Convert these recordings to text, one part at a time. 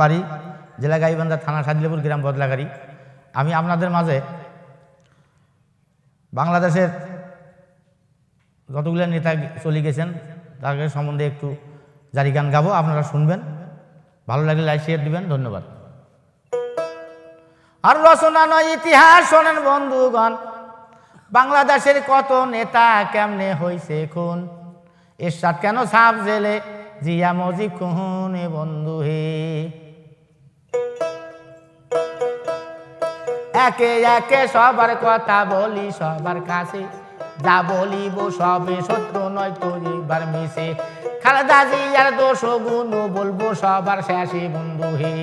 বাড়ি জেলা গাইবান্ধা থানা সাদিলেপুর গ্রাম বদলাগাড়ি। আমি আপনাদের মাঝে বাংলাদেশের যতগুলো নেতা চলে গেছেন তাদের সম্বন্ধে একটু জারি গান গাবো, আপনারা শুনবেন। ভালো লাগলে লাইক শেয়ার দিবেন, ধন্যবাদ। আর রচনা নয়, ইতিহাস শোনেন বন্ধুগণ। বাংলাদেশের কত নেতা কেমনে হইছে খুন? এরশাদ কেন সাপ জেলে? জিয়া মজিব কুহনে বন্ধু হে। একে একে সবার কথা বলি, সবার কাছে। যা বলিব সবে সত্য নয় তো এবার মিশে। খালেদা জিয়ার দোষ গুণ বলব সবার শেষে বন্ধু হে।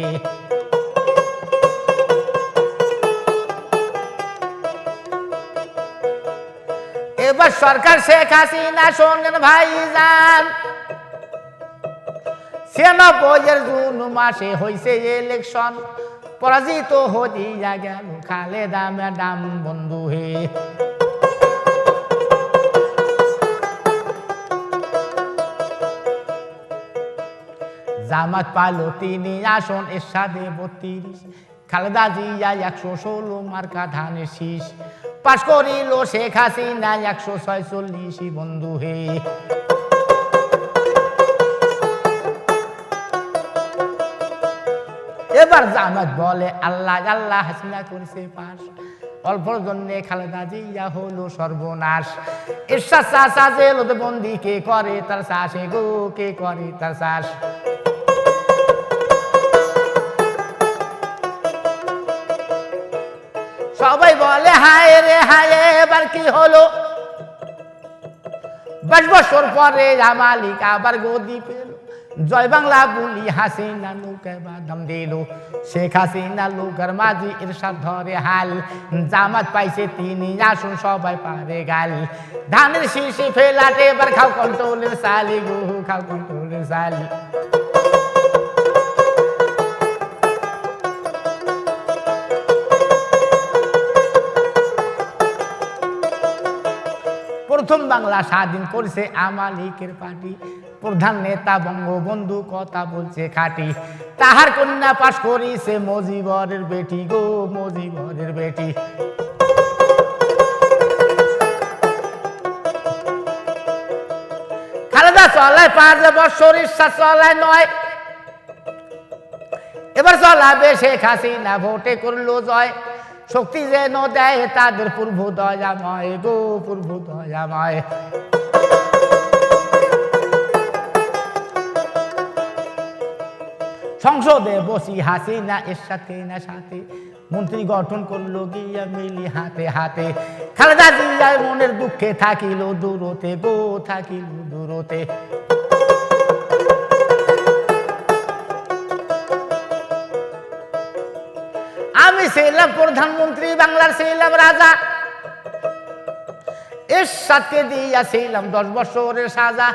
এবার সরকার শেখ হাসিনা, শোনেন ভাই যান ছিয়ানব্বইয়ের জুন মাসে হয়েছে ইলেকশন পরাজিত হইয়া গেল খালেদা ম্যাডাম, বন্ধু হে। জামাত পালো তিনি আসন এরশাদে বত্রিশ, খালেদা জিয়া একশো ষোলো মার্কা ধানের শীষ। পাশ করিল শেখ হাসিনা একশো ছয়চল্লিশ, বন্ধু হে। এবার জামাত বলে, আল্লাহ আল্লাহ, হাসিনা করেছে পাশ অল্পর খালেদা জিয়া হলো সর্বনাশ। ঈশ্বর চাষা জেল বন্দি কে করে? তার গো কে করে? তার সবাই বলে, হায় রে, হায়, এবার কি হলো? দশ বছর পরে জামালিক আবার গদি পেল। জয় বাংলা বলি হাসিনা নৌকে বাদাম দিল। শেখ হাসিনা লোকের মাঝি ইরশাদ ধরে হাল। জামাত পাইছে তিনি, আসুন সবাই পারে গাল। ধানের শীষে ফেলাটে, এবার খাও কন্ট্রোলের সালি গো খাও কন্ট্রোলের সালি প্রথম বাংলা স্বাধীন করেছে আমালিকের পার্টি। প্রধান নেতা, বঙ্গবন্ধু কথা বলছে খাটি। তাহার কন্যা পাশ করিছে মজিবরের বেটি গো, মজিবরের বেটি। খালেদা চলায় পাঁচ বছর ইচ্ছা চলায় নয়। এবার চলাবে শেখ হাসিনা, ভোটে করল জয়। শক্তি যেন দেয় তাদের পূর্ব দয়াময় গো, পূর্ব দয়াময়। সংসদে বসি হাসিনা এর সাথে। না সাথে মন্ত্রী গঠন করল গিয়া মিলি হাতে হাতে। খালেদা জিয়ার মনের দুঃখে থাকিল দূরতে গো থাকিল দূরতে। আমি ছিলাম প্রধানমন্ত্রী, বাংলার ছিলাম রাজা। এর সাথে দশ বছরের সাজা।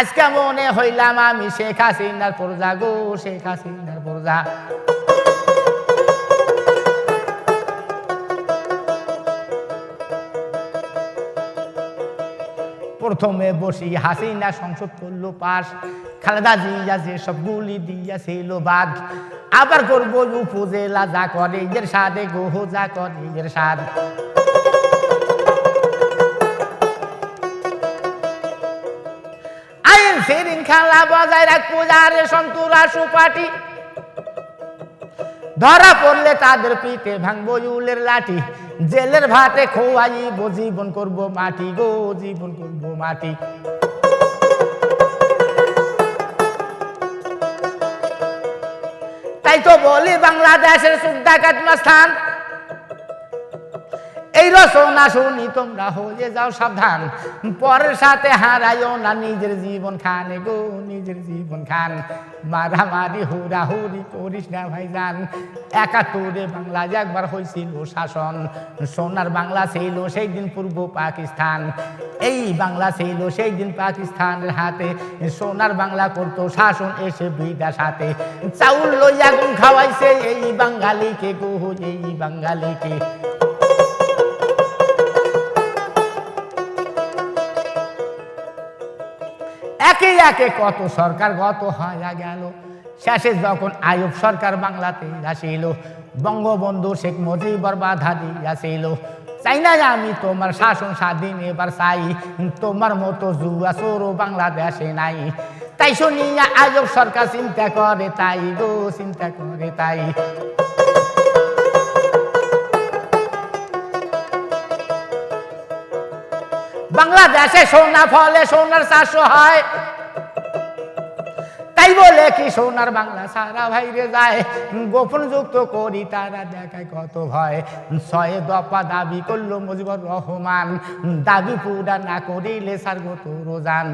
আজকে মনে হইলাম আমি শেখ হাসিনার প্রজা গো, শেখ হাসিনার প্রজা। প্রথমে বসি হাসিনা সংসদ করল পাশ। খালেদা জিয়া যে সব সবগুলি দিয়াছিল বাদ আবার করব উপজেলা যা করে, এর সাদে গোহ যা করে, এর সাদ আইন শৃঙ্খলা বজায় রাখব যারে সন্তুরা সুপাটি। ধরা পড়লে তাদের পিঠে ভাঙবো ইউলের লাঠি। জেলের ভাতে খোয়াইব জীবন করব মাটি গো, জীবন করব মাটি। তাই তো বলি বাংলাদেশের সুদ্দাকাত স্থান এই রচনা শুনি তোমরা হয়ে যাও সাবধান। পরের সাথে হারাইও না নিজের জীবন খানে গো, নিজের জীবন খান। মারামারি হুরাহুরি করিস না ভাইজান। একাত্তরে বাংলা যে একবার হয়েছিল শাসন। সোনার বাংলা ছিল সেই দিন পূর্ব পাকিস্তান। এই বাংলা ছিল সেই দিন পাকিস্তানের হাতে। সোনার বাংলা করতো শাসন এসে বিদাস সাথে। চাউল লইয়া গুণ খাওয়াইছে এই বাঙালিকে গো, এই বাঙালিকে। একে একে কত সরকার গত হয়ে গেল। শেষে যখন আয়ুব সরকার বাংলাতে আসিল, বঙ্গবন্ধু শেখ মুজিবর বাধা দিয়াছিল চাই না আমি তোমার শাসন স্বাধীন এবার চাই, তোমার মতো জুয়া চোরও বাংলাদেশে নাই। তাই শুনিয়া আয়ুব সরকার চিন্তা করে তাই গো, চিন্তা করে তাই। বাংলাদেশে সোনা ফলে সোনার চাষও হয়। তাই বলে কি সোনার বাংলা সারা ভাইরে যায়। গোপন যুক্ত করি তারা দেখায় কত ভয়। ছয় দফা দাবি করল মুজিবুর রহমান। দাবি পুরা না করিলে সার গো রোজান।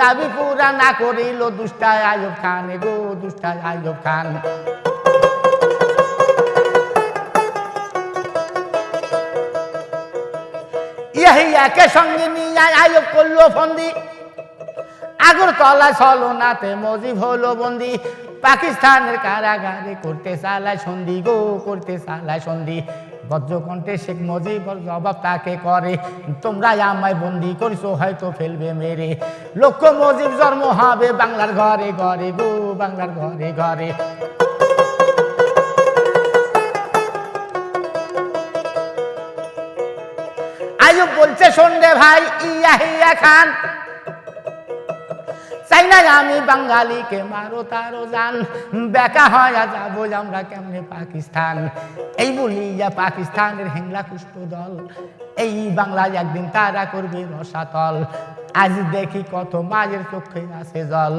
দাবি পুরা না করিল দুষ্টায় আয়ুব খান গো দুষ্টায় আয়ুব খান। ইয়াহিয়াকে সঙ্গে নিয়ে আয়ুব করল ফন্দি। আগরতলা ছলনাতে মজিব হলো বন্দি। পাকিস্তানের কারাগারে করতে চালায় সন্ধি গো, করতে চালায় সন্ধি। বজ্রকণ্ঠে শেখ মুজিবর জবাব তাকে করে, তোমরা আমায় বন্দি করছ, হয়তো ফেলবে মেরে। লক্ষ্য মজিব জন্ম হবে বাংলার ঘরে ঘরে গো, বাংলার ঘরে ঘরে। আয়ুব বলছে সন্ধ্যে ভাই, ইয়া হিয়া খান। চাই না আমি বাঙালিকে মারো তারো জান। বেকা হয় যাব আমরা কেমনে পাকিস্তান? এই বলিয়া পাকিস্তানের হেংলা কুষ্ঠ দল, এই বাংলায় একদিন তারা করবে রসাতল। আজ দেখি কত মায়ের চোখে আছে জল।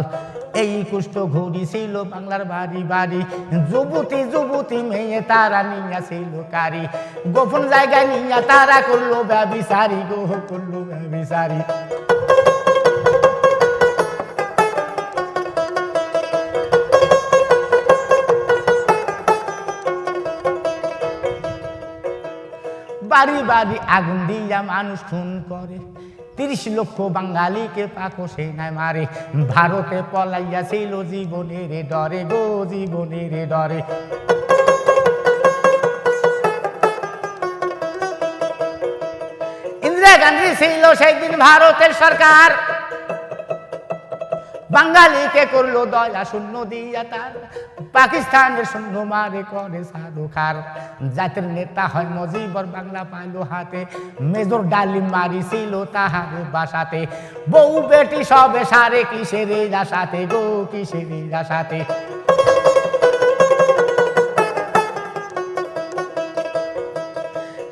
এই কুষ্ঠ ঘুরি ছিল বাংলার বাড়ি বাড়ি। যুবতী যুবতী মেয়ে তারা নিয়া ছিল কারি। গোপন জায়গায় নিয়া তারা করল ব্যবিসারি গো করল ব্যবিসারি বাড়ি বাড়ি আগুন দিয়া মানুষ খুন করে। তিরিশ লক্ষ বাঙালিকে পাকো সেনায় মারে ভারতে পলাইয়া ছিল জীবনের ডরে গো, জীবনের ডরে। ইন্দিরা গান্ধী ছিল সেই দিন ভারতের সরকার। বাঙালিকে করল দয়া শূন্য দিয়া তার। পাকিস্তানের শূন্য মারে করে সারুখার জাতির নেতা হয় মজিবর, বাংলা পাইলো হাতে। মেজর ডালি মারিছিল তাহার বাসাতে। বউ বেটি সবে সারে কিসের সাথে গো, কিসের সাথে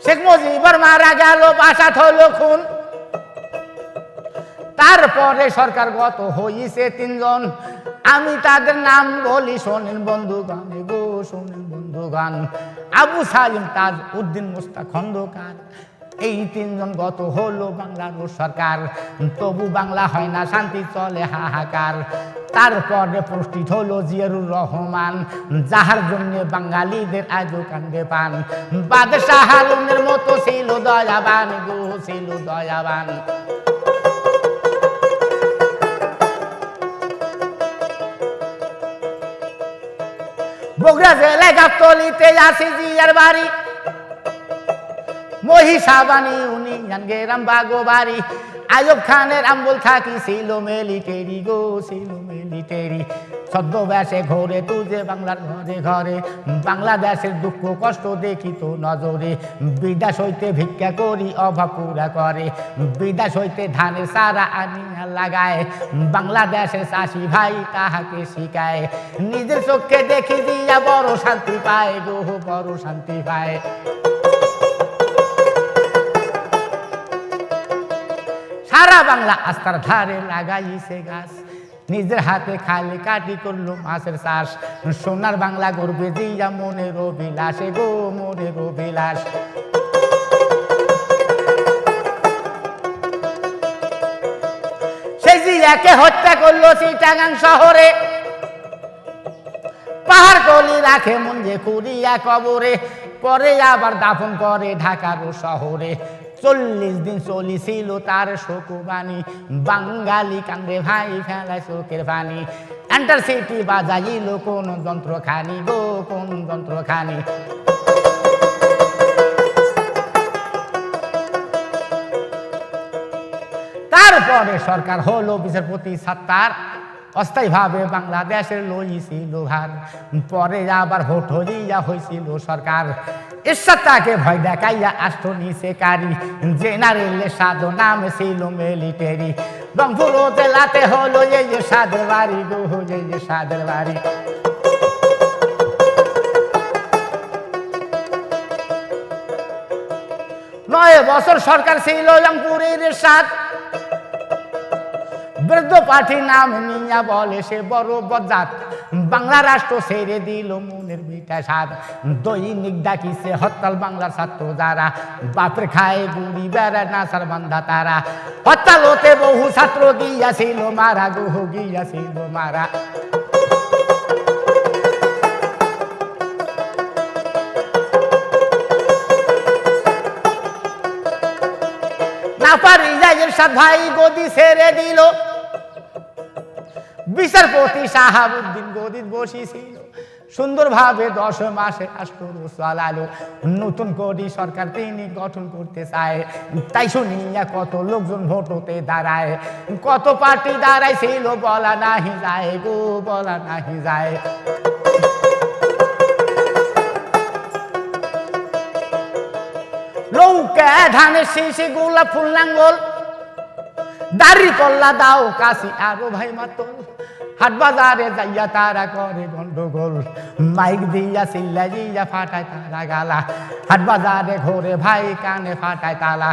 শেখ মুজিবর মারা গেল বাসাত হলো খুন। তারপরে সরকার গত হইছে তিনজন। আমি তাদের নাম বলি, শোনেন বন্ধুগান গো শোনেন বন্ধুগান আবু সালিম তাজ উদ্দিন মুস্তা খন্দকার। এই তিনজন গত হলো বাংলার সরকার। তবু বাংলা হয় না, শান্তি চলে হাহাকার। তারপরে প্রস্তুত হলো জিয়ারুর রহমান, যাহার জন্য বাঙালিদের আজও কান্দে পান। বাদশাহ মতো ছিল দয়াবান গো ছিল দয়াবান। বগুড়া জেলায় গাবতলিতে আসি জিয়ার বাড়ি। মহিষাবানি উনি গেরাম বাগো বাড়ি। আয়ব খানের আম্বুল থাকি, ছিল মিলিটেরি গো, ছিল মিলিটেরি ছদ্মবেশে ঘরে তুজে বাংলার ঘরে ঘরে। বাংলাদেশের দুঃখ কষ্ট দেখি তো নজরে। বিদাস হইতে ভিক্ষা করি, অভাব পুরা করে। বিদাস হইতে ধানের সারা আনিয়া লাগায়। বাংলাদেশের চাষি ভাই তাহাকে শিখায়। নিজের চোখে দেখি দিয়া বড় শান্তি পায় গো বড় শান্তি পায়। সারা বাংলা আস্তার ধারে লাগাইছে গাছ। নিজের হাতে খালি কাটি করল মাছের চাষ। সোনার বাংলা দিয়া মনের অভিলাষে গো, মনের অভিলাষ। সেই জিয়াকে হত্যা করল চিটাগাং শহরে। পাহাড় কলি রাখে মঞ্জে কুড়িয়া কবরে। পরে আবার দাফন করে ঢাকার শহরে। চল্লিশ দিন চলিছিল তার শোকবাণী। বাঙালি কান্দে ভাই ফেলায় চোখের পানি। এন্টার সিটি বাজাইল কোন যন্ত্রখানি গো, কোন যন্ত্রখানি। তারপরে সরকার হলো বিচারপতি সাত্তার। অস্থায়ীভাবে বাংলাদেশের লইছিল ভার। পরে আবার ভোট হইয়া হয়েছিল সরকার। ঈশ্বর ভয় দেখাইয়া আষ্ট নিচে কারি জেনারেলের সাধ নাম ছিল মিলিটারি। রংপুর জেলাতে হলো এই যে সাদের বাড়ি গো এই যে সাদের বাড়ি। নয় বছর সরকার ছিল রংপুরের সাথ বৃদ্ধ পাঠি নাম নিয়া বলে সে বড় বজাত বাংলা রাষ্ট্র ছেড়ে দিল মনের বিটা সাদ দৈনিক ডাকিছে হরতাল বাংলার ছাত্র যারা। বাপের খায় গুড়ি বেড়া নাচার বান্ধা তারা। হরতাল হতে বহু ছাত্র গিয়াছিল, মারা গুহ গিয়াছিল, মারা। না পারি যাই সাত ভাই গদি ছেড়ে দিল। বিচারপতি সাহাবুদ্দিন গদিত বসিছিল সুন্দরভাবে দশ মাসে রাষ্ট্র চালালো নতুন কোটি সরকার তিনি গঠন করতে চায়। তাই শুনিয়া কত লোকজন ভোট হতে দাঁড়ায়। কত পার্টি দাঁড়াইছিল বলা নাহি যায় গো, বলা নাহি যায়। নৌকা ধানের শীষে গোলাপ ফুল লাঙ্গল দাড়ি কল্লা দাও, কাশি। আরও ভাই মাতল হাট বাজারে যাইয়া তারা করে গন্ডগোল। মাইক দিয়া চিল্লা দিয়া ফাটায় তারা গালা। হাট বাজারে ঘোরে ভাই কানে ফাটায় তালা।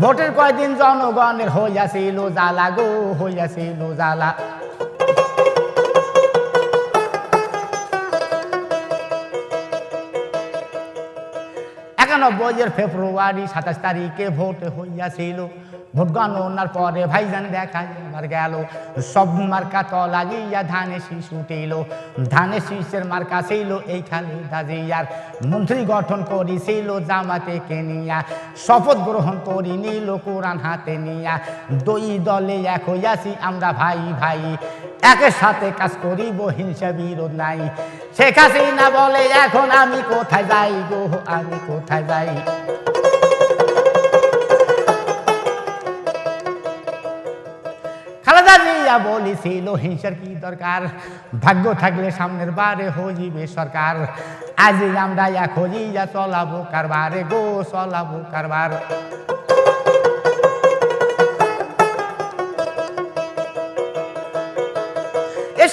ভোটের কয়দিন জনগণের হইয়াছিল জ্বালা গো, হইয়াছিল জ্বালা। একানব্বইয়ের ফেব্রুয়ারি সাতাশ তারিখে ভোট হইয়াছিল? ভোট গণনার পরে ভাইজান দেখা এবার গেল, সব মার্কা তলা গিয়া ধানে শীষ উঠিল। ধানে শীষের মার্কা ছিল এই খালি দাজিয়ার। মন্ত্রী গঠন করেছিল জামাতে কেনিয়া, শপথ গ্রহণ করি নিল কোরআন হাতে নিয়া। দুই দলে এক হইয়াছি আমরা ভাই ভাই। একের সাথে কাজ করিব, হিংসা বিরোধ নাই। শেখ হাসিনা বলে, এখন আমি কোথায় যাই গো? আমি কোথায় যাই? খালেদা বলেছিল, হিংসার কি দরকার? ভাগ্য থাকলে সামনের বারে হইবে সরকার। আজ আমরা এক হইয়া চলাবো কারবারে গো, চলাবো কারবার।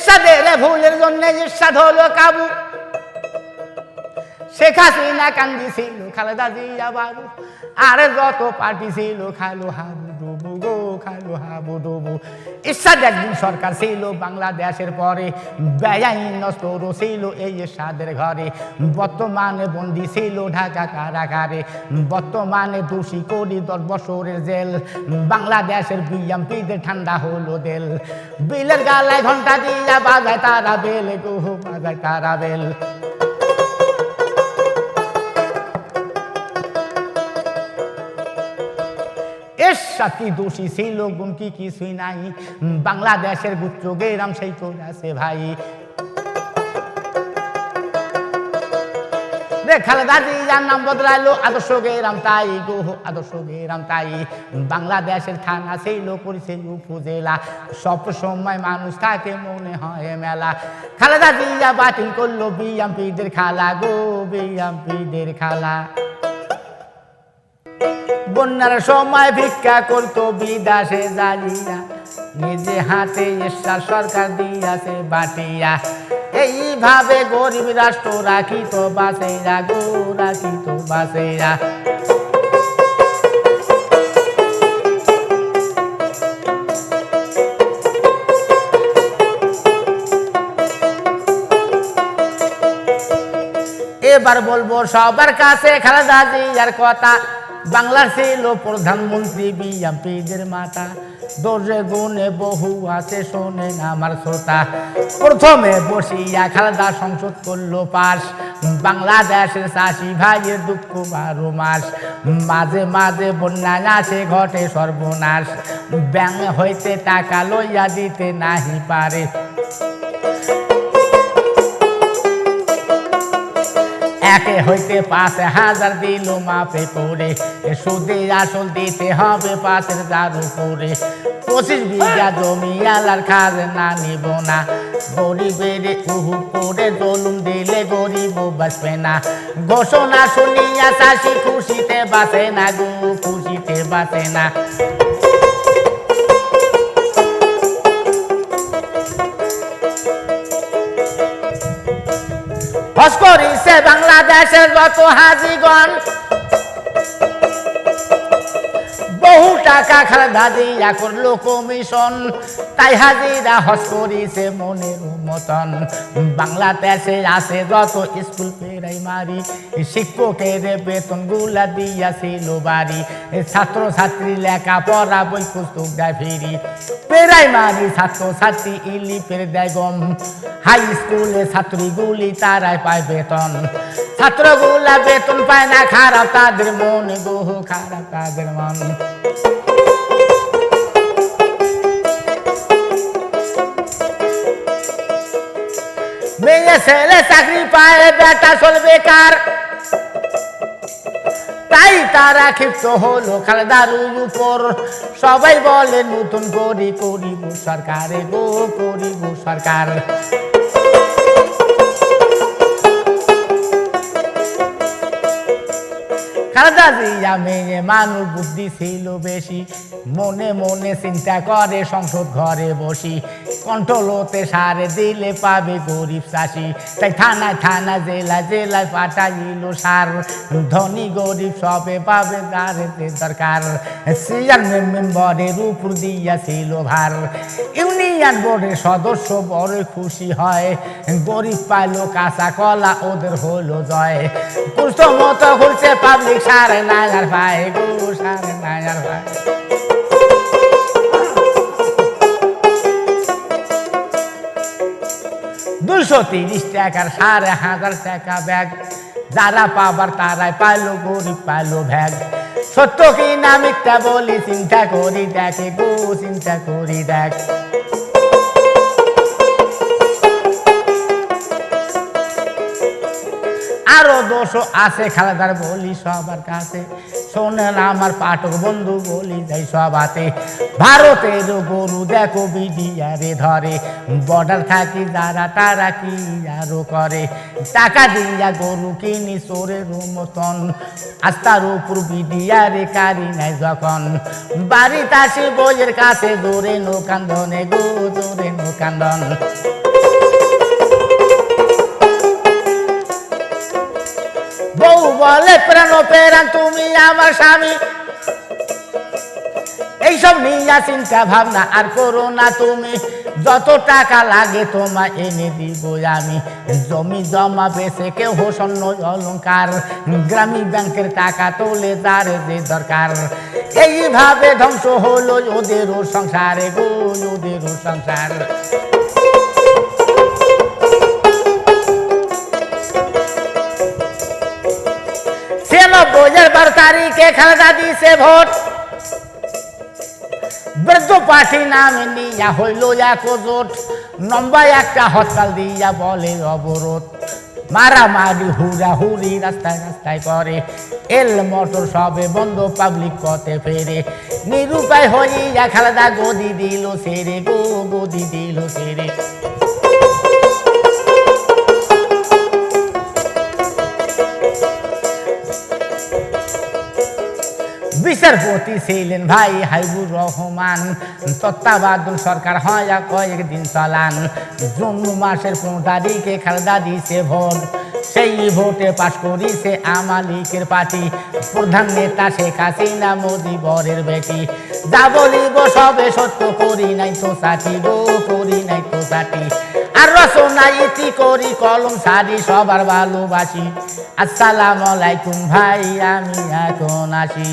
এরশাদের ভুলের জন্য এরশাদ হলো কাবু। শেখ হাসিনা কান্দি ছিল খালেদা জিয়া বাবু। আর যত পার্টি ছিল, খালো হাবু। হাবু ডুবু ইরশাদ একদিন সরকার ছিল বাংলাদেশের পরে। ব্যয়াইন নস্তর ছিল এই ইরশাদের ঘরে। বর্তমানে বন্দি ছিল ঢাকা কারাগারে। বর্তমানে দোষী কোটি দশ বছরের জেল। বাংলাদেশের বিএমপিদের ঠান্ডা হলো দেল। বিলের গালায় ঘণ্টা দিয়া বাজায় তারা বেল গো বাজায় তারা বেল। এর সাথে দোষী ছিল গুণ কি কিছুই নাই। বাংলাদেশের গুচ্ছ গেরাম সেই আছে ভাই। রে খালেদা জিয়ার নাম বদলাইলো, আদর্শ গেরাম তাই গো, আদর্শ গেরাম তাই। বাংলাদেশের থানা ছিল করেছে উপজেলা সব সময় মানুষ থাকে মনে হয় মেলা। খালেদা জিয়া বাতিল করল বিএমপিদের খালা গো, বিএমপিদের খালা। বন্যার সময় ভিক্ষা করতো বিদাসে জালিয়া নিজে হাতে এসা সরকার দিয়াছে বাটিয়া। এইভাবে গরিব রাষ্ট্র রাখিত বাসেরা গো, রাখিত বাসেরা। এবার বলব সবার কাছে খালেদা জিয়ার কথা। বাংলার ছিল প্রধানমন্ত্রী বিএমপিদের মাতা। দোষে গুণে বহু আছে শোনেন আমার শ্রোতা। প্রথমে বসিয়া খালেদা সংসদ করল পাশ। বাংলাদেশের চাষি ভাইয়ের দুঃখ বারো মাস। মাঝে মাঝে বন্যায় আসে ঘটে সর্বনাশ। ব্যাংক হইতে টাকা লইয়া দিতে নাহি পারে। একে হইতে পাঁচ হাজার দিল মাপে করে সুদে আসল দিতে হবে পাঁচের দারু করে পঁচিশ বিঘা জমি আলার খাজে না নিব না। গরিবের উহু করে জলুম দিলে গরিব বাঁচবে না। ঘোষণা শুনিয়া চাষি খুশিতে বাঁচে না গো, খুশিতে বাঁচে না। হস করিছে বাংলাদেশের যত হাজিগণ। বহু টাকা খালেদা দিয়া করল কমিশন, তাই হাজিরা হস করিছে মনের মতন। বাংলাদেশে আছে যত স্কুল প্রাইমারি। শিক্ষকের বেতনগুলা দিয়াছিল বাড়ি। ছাত্র ছাত্রী লেখা পড়া বই, পুস্তক দেয় ফিরি। প্রাইমারি ছাত্র ছাত্রী ইলিপের দেয় গম হাই স্কুলে ছাত্রীগুলি তারাই পায় বেতন। ছাত্রগুলা বেতন পায় না, খারাপ তাদের মন, গো, খারাপ তাদের মন। মেয়ে ছেলে চাকরি পায়, বেটা চল বেকার। তাই তারা ক্ষিপ্ত হলো খালেদারুর উপর। সবাই বলে, নতুন করি করিব সরকারে গো করিব সরকার। খালেদা মেয়ে মানুষ, বুদ্ধি ছিল বেশি। মনে মনে চিন্তা করে, সংসদ ঘরে বসি। কন্ট্রোলতে সারে দিলে পাবে গরিব চাষি। তাই থানায় থানা জেলা জেলায় পাঠাইল সার। ধনী গরিব সবে পাবে যে দরকার। চেয়ারম্যান মেম্বরের উপর দিয়াছিল ভার। ইউনিয়ন বোর্ডের সদস্য বড় খুশি হয়। গরিব পাইলো কাঁচা কলা, ওদের হলো জয়। কুষ্ঠ মতো ঘুরছে পাবলিক সারে নাজার ভাই গো, সারে নাজার ভাই। তিরিশ টাকার সাড়ে হাজার টাকা ব্যাগ। যারা পাবার তারাই পাইলো, গরিব পাইলো ব্যাগ সত্য কি না মিথ্যা বলি, চিন্তা করি দেখে গো, চিন্তা করি দেখ। আরও দোষ আছে, খালেদার বলি সবার কাছে। শোনেন আমার পাঠক বন্ধু, বলি যাই সবাতে। ভারতের গরু দেখো বিডিয়ারে ধরে। বর্ডার থাকি যারা তারা কি আরও করে। টাকা দিয়া গরু কিনি চোরের মতন। আস্তার উপর বিডিয়ারে কারি নাই যখন। বাড়িতে আসি বইয়ের কাছে, জোরে নৌকান্দনে গো, জোরে নৌকান্দন বউ বলে, প্রাণ প্রাণ তুমি আমার স্বামী। এইসব নিয়া চিন্তা ভাবনা আর করো না তুমি। যত টাকা লাগে তোমায় এনে দিব আমি। জমি জমা বেছে কেউ স্বর্ণ অলঙ্কার গ্রামীণ ব্যাংকের টাকা তোলে যার যে দরকার। এইভাবে ধ্বংস হলো ওদেরও সংসারে গো ওদেরও সংসার। ছিয়ানব্বই বারো তারিখে খালেদা দিছে ভোট। বৃদ্ধ পার্টি নামে নিয়া হইল এক জোট। নম্বাই একটা হরতাল দিয়া বলে অবরোধ। মারামারি হুরি রাস্তায় রাস্তায় করে এল মোটর সবে বন্ধ, পাবলিক পথে ফেরে। নিরুপায় হইয়া খালেদা গদি দিল সেরে, গো গদি দিল সেরে। বিচারপতি ছিলেন ভাই হাইবুর রহমান। তত্ত্বাবধান সরকার হয় কয়েকদিন জুন মাসের পনেরো তারিখে খালেদা ভোট। সেই ভোটে পাশ করিছে আমালিকের পার্টি। প্রধান নেতা শেখ হাসিনা, মোদি বরের বেটি। যা বলিব সবে সত্য, করি নাই তো সাথী গো, করি নাই তো সাথী। আর রচনা ইতি করি, কলম সারি সবার ভালোবাসি। আসসালামু আলাইকুম ভাই, আমি এখন আসি।